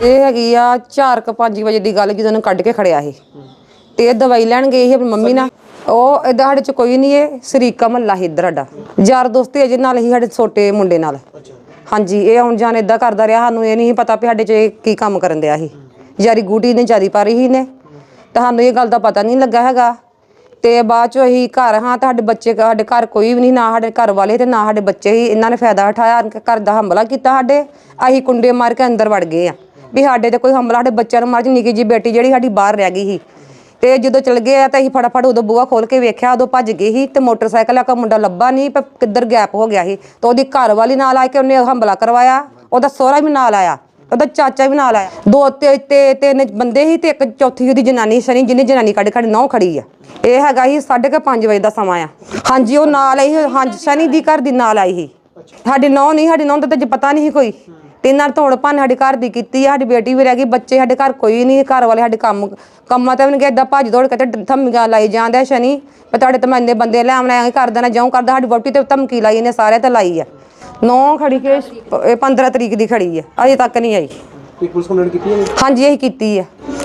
ਇਹ ਹੈਗੀ ਆ 4:00 ਵਜੇ ਦੀ ਗੱਲ ਜਦੋਂ ਉਹਨੂੰ ਕੱਢ ਕੇ ਖੜਿਆ ਸੀ ਤੇ ਇਹ ਦਵਾਈ ਲੈਣ ਗਈ ਸੀ ਆਪਣੀ ਮੰਮੀ ਨਾਲ। ਉਹ ਇਹਦਾ ਸਾਡੇ ਚ ਕੋਈ ਨਹੀਂ ਇਹ, ਸਰੀਕਾ ਮਹੱਲਾ ਸੀ ਇੱਧਰ ਸਾਡਾ। ਯਾਰ ਦੋਸਤੀ ਅਜੇ ਨਾਲ ਹੀ ਸਾਡੇ ਛੋਟੇ ਮੁੰਡੇ ਨਾਲ। ਹਾਂਜੀ, ਇਹ ਆਉਣ ਜਾਣ ਇਦਾਂ ਕਰਦਾ ਰਿਹਾ, ਸਾਨੂੰ ਇਹ ਨਹੀਂ ਪਤਾ ਵੀ ਸਾਡੇ ਚ ਇਹ ਕੀ ਕੰਮ ਕਰਨ ਦਿਆ ਸੀ। ਯਾਰੀ ਗੂਟੀ ਨੇ ਜਾਰੀ ਪਾ ਰਹੀ ਸੀ ਨੇ ਤੁਹਾਨੂੰ ਇਹ ਗੱਲ ਦਾ ਪਤਾ ਨਹੀਂ ਲੱਗਾ ਹੈਗਾ। ਤੇ ਬਾਅਦ ਚੋਂ ਅਸੀਂ ਘਰ, ਹਾਂ, ਤਾਂ ਸਾਡੇ ਬੱਚੇ, ਸਾਡੇ ਘਰ ਕੋਈ ਵੀ ਨਹੀਂ ਨਾ ਸਾਡੇ ਘਰ ਵਾਲੇ ਤੇ ਨਾ ਸਾਡੇ ਬੱਚੇ ਹੀ ਇਹਨਾਂ ਨੇ ਫਾਇਦਾ ਉਠਾਇਆ, ਘਰ ਦਾ ਹਮਲਾ ਕੀਤਾ ਸਾਡੇ। ਅਸੀਂ ਕੁੰਡੇ ਮਾਰ ਕੇ ਅੰਦਰ ਵੜ ਗਏ ਆ। ਵੀ ਸਾਡੇ ਤੇ ਕੋਈ ਹਮਲਾ, ਸਾਡੇ ਬੱਚਿਆਂ ਨੂੰ ਮਾਰ ਜੀ ਨਿੱਕੀ ਜੀ ਬੇਟੀ ਜਿਹੜੀ ਸਾਡੀ ਬਾਹਰ ਰਹਿ ਗਈ ਸੀ। ਤੇ ਜਦੋਂ ਚਲ ਗਏ ਆ ਤਾਂ ਅਸੀਂ ਫਟਾਫਟ ਉਦੋਂ ਬੂਹਾ ਖੋਲ ਕੇ ਵੇਖਿਆ, ਉਦੋਂ ਭੱਜ ਗਈ ਸੀ ਤੇ ਮੋਟਰਸਾਈਕਲ ਆ ਕਾ ਮੁੰਡਾ ਲੱਭਾ ਨਹੀਂ, ਪਰ ਕਿੱਧਰ ਗੈਪ ਹੋ ਗਿਆ ਸੀ। ਤੇ ਉਹਦੀ ਘਰ ਵਾਲੀ ਨਾਲ ਆ ਕੇ ਉਹਨੇ ਹਮਲਾ ਕਰਵਾਇਆ, ਉਹਦਾ ਸਹੁਰਾ ਵੀ ਨਾਲ ਆਇਆ, ਉਹਦਾ ਚਾਚਾ ਵੀ ਨਾਲ ਆਇਆ। ਦੋ ਤੇ ਤੇ, ਤਿੰਨ ਬੰਦੇ ਸੀ ਤੇ ਇੱਕ ਚੌਥੀ ਉਹਦੀ ਜਨਾਨੀ ਸ਼ਨੀ ਜਿਹਨੇ ਜਨਾਨੀ ਕੱਢ ਕੱਢ ਨੌ ਖੜੀ ਆ। ਇਹ ਹੈਗਾ ਸੀ 5:30 ਵਜੇ ਦਾ ਸਮਾਂ ਆ। ਹਾਂਜੀ, ਉਹ ਨਾਲ ਆਈ ਹਾਂਜੀ ਸ਼ਨੀ ਦੀ ਘਰ ਦੀ ਨਾਲ ਆਈ ਸੀ। ਸਾਡੀ ਨੌ ਨਹੀਂ, ਸਾਡੀ ਨੌ ਦਾ ਤਾਂ ਪਤਾ ਨਹੀਂ ਕੋਈ। ਤੇ ਨਾਲ ਧੋਣ ਭੰਨ ਸਾਡੇ ਘਰ ਦੀ ਕੀਤੀ ਆ ਸਾਡੀ ਬੇਟੀ ਵੀ ਰਹਿ ਗਈ ਬੱਚੇ ਸਾਡੇ ਘਰ ਕੋਈ ਨਹੀਂ ਘਰ ਵਾਲੇ ਸਾਡੇ ਕੰਮ ਕੰਮਾਂ ਤੇ ਵੀ ਨਹੀਂ ਏਦਾਂ ਭੱਜ ਦੌੜ ਕੇ ਤੇ ਧਮਕੀਆਂ ਲਾਈ ਜਾਂਦੇ ਆ ਸ਼ਨੀ ਵੀ ਤੁਹਾਡੇ ਤੇ ਮੈਂ ਇੰਨੇ ਬੰਦੇ ਲੈ ਆਉਣਾ ਐਂ ਕਰ ਦੇਣਾ ਜਿਉਂ ਕਰਦਾ ਸਾਡੀ ਵੋਟੀ ਤੇ ਧਮਕੀ ਲਾਈ ਇਹਨੇ ਸਾਰੇ ਤੇ ਲਾਈ ਆ। ਨੌ ਖੜੀ ਕੇ ਇਹ 15 ਤਰੀਕ ਦੀ ਖੜੀ ਆ ਅਜੇ ਤੱਕ ਨਹੀਂ ਆਈ। ਤੁਸੀਂ ਪੁਲਿਸ ਕੰਪਲੇਂਟ ਕੀਤੀ ਹੈ ਹਾਂਜੀ ਇਹ ਕੀਤੀ ਆ।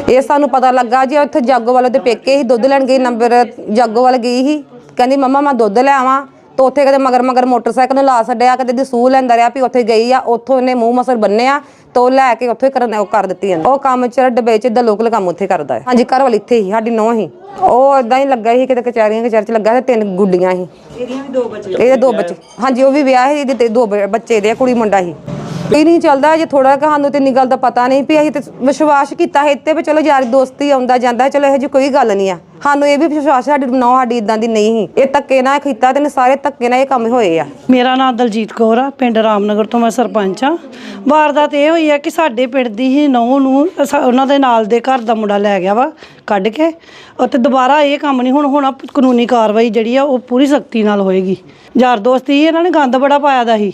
ਇਹ ਸਾਨੂੰ ਪਤਾ ਲੱਗਾ ਜੀ ਉੱਥੇ ਜਾਗੋ ਵਾਲੇ ਦੇ ਪੇਕੇ ਹੀ ਦੁੱਧ ਲੈਣ ਗਈ ਨੰਬਰ ਜਾਗੋ ਵਾਲ ਗਈ ਸੀ ਕਹਿੰਦੀ ਮੰਮਾ ਮੈਂ ਦੁੱਧ ਲੈ ਆਵਾਂ ਤੇ ਉੱਥੇ ਕਦੇ ਮਗਰ ਮਗਰ ਮੋਟਰਸਾਈਕਲ ਨੂੰ ਲਾ ਛੱਡਿਆ ਕਦੇ ਦੀ ਸੂਹ ਲੈਂਦਾ ਰਿਹਾ ਵੀ ਉੱਥੇ ਗਈ ਆ ਉੱਥੋਂ ਇਹਨੇ ਮੂੰਹ ਮਸਰ ਬੰਨਿਆ ਤੇ ਲੈ ਕੇ ਉੱਥੇ ਕਰਨ ਉਹ ਕਰ ਦਿੱਤੀ ਇਹਨੇ। ਉਹ ਕੰਮ ਚ ਡੱਬੇ ਚ ਦਾ ਲੋਕਲ ਕੰਮ ਉੱਥੇ ਕਰਦਾ ਹੈ। ਹਾਂਜੀ ਘਰ ਵਾਲੀ ਇੱਥੇ ਹੀ ਸਾਡੀ ਨੌਂ ਹੀ। ਉਹ ਇਦਾਂ ਹੀ ਲੱਗਾ ਸੀ ਕਿਤੇ ਕਚਹਿਰੀਆਂ ਕਚਹਿਰੀ ਚ ਲੱਗਾ ਤੇ ਤਿੰਨ ਗੁੱਡੀਆਂ ਸੀ। ਇਹਦੀਆਂ ਵੀ ਦੋ ਬੱਚੇ ਇਹਦੇ ਦੋ ਬੱਚੇ ਹਾਂਜੀ ਉਹ ਵੀ ਵਿਆਹ ਸੀ ਇਹਦੇ ਤੇ ਦੋ ਬ- ਬੱਚੇ ਦੇ ਆ, ਕੁੜੀ ਮੁੰਡਾ ਸੀ। ਇਹ ਨਹੀਂ ਚੱਲਦਾ, ਜੇ ਥੋੜਾ ਕਿ ਸਾਨੂੰ ਤੇ ਇੰਨੀ ਗੱਲ ਦਾ ਪਤਾ ਨਹੀਂ ਵੀ ਅਸੀਂ ਤੇ ਵਿਸ਼ਵਾਸ ਕੀਤਾ ਹੈ ਇੱਥੇ ਵੀ ਚਲੋ ਯਾਰ ਦੋਸਤੀ ਆਉਂਦਾ ਜਾਂਦਾ, ਚਲੋ ਇਹੋ ਜਿਹੀ ਕੋਈ ਗੱਲ ਨਹੀਂ ਆ। ਸਾਨੂੰ ਇਹ ਵੀ ਵਿਸ਼ਵਾਸ ਸਾਡੀ ਨੌ ਸਾਡੀ ਇਦਾਂ ਦੀ ਨਹੀਂ ਸੀ। ਇਹ ਧੱਕੇ ਨਾਲ ਕੀਤਾ ਤੇ ਸਾਰੇ ਧੱਕੇ ਨਾਲ ਇਹ ਕੰਮ ਹੋਏ ਆ। ਮੇਰਾ ਨਾਮ ਦਲਜੀਤ ਕੌਰ ਆ, ਪਿੰਡ ਰਾਮਨਗਰ ਤੋਂ ਮੈਂ ਸਰਪੰਚ ਆ। ਵਾਰਦਾਤ ਇਹ ਹੋਈ ਆ ਕਿ ਸਾਡੇ ਪਿੰਡ ਦੀ ਹੀ ਨੌਂ ਨੂੰ ਅਸ- ਉਹਨਾਂ ਦੇ ਨਾਲ ਦੇ ਘਰ ਦਾ ਮੁੰਡਾ ਲੈ ਗਿਆ ਵਾ, ਕੱਢ ਕੇ। ਅਤੇ ਦੁਬਾਰਾ ਇਹ ਕੰਮ ਨਹੀਂ, ਹੁਣ, ਹੋਣਾ ਕਾਨੂੰਨੀ ਕਾਰਵਾਈ ਜਿਹੜੀ ਆ, ਉਹ ਪੂਰੀ ਸਖਤੀ ਨਾਲ ਹੋਏਗੀ। ਯਾਰ ਦੋਸਤੀ ਇਹਨਾਂ ਨੇ ਗੰਦ ਬੜਾ ਪਾਇਆ ਦਾ ਸੀ।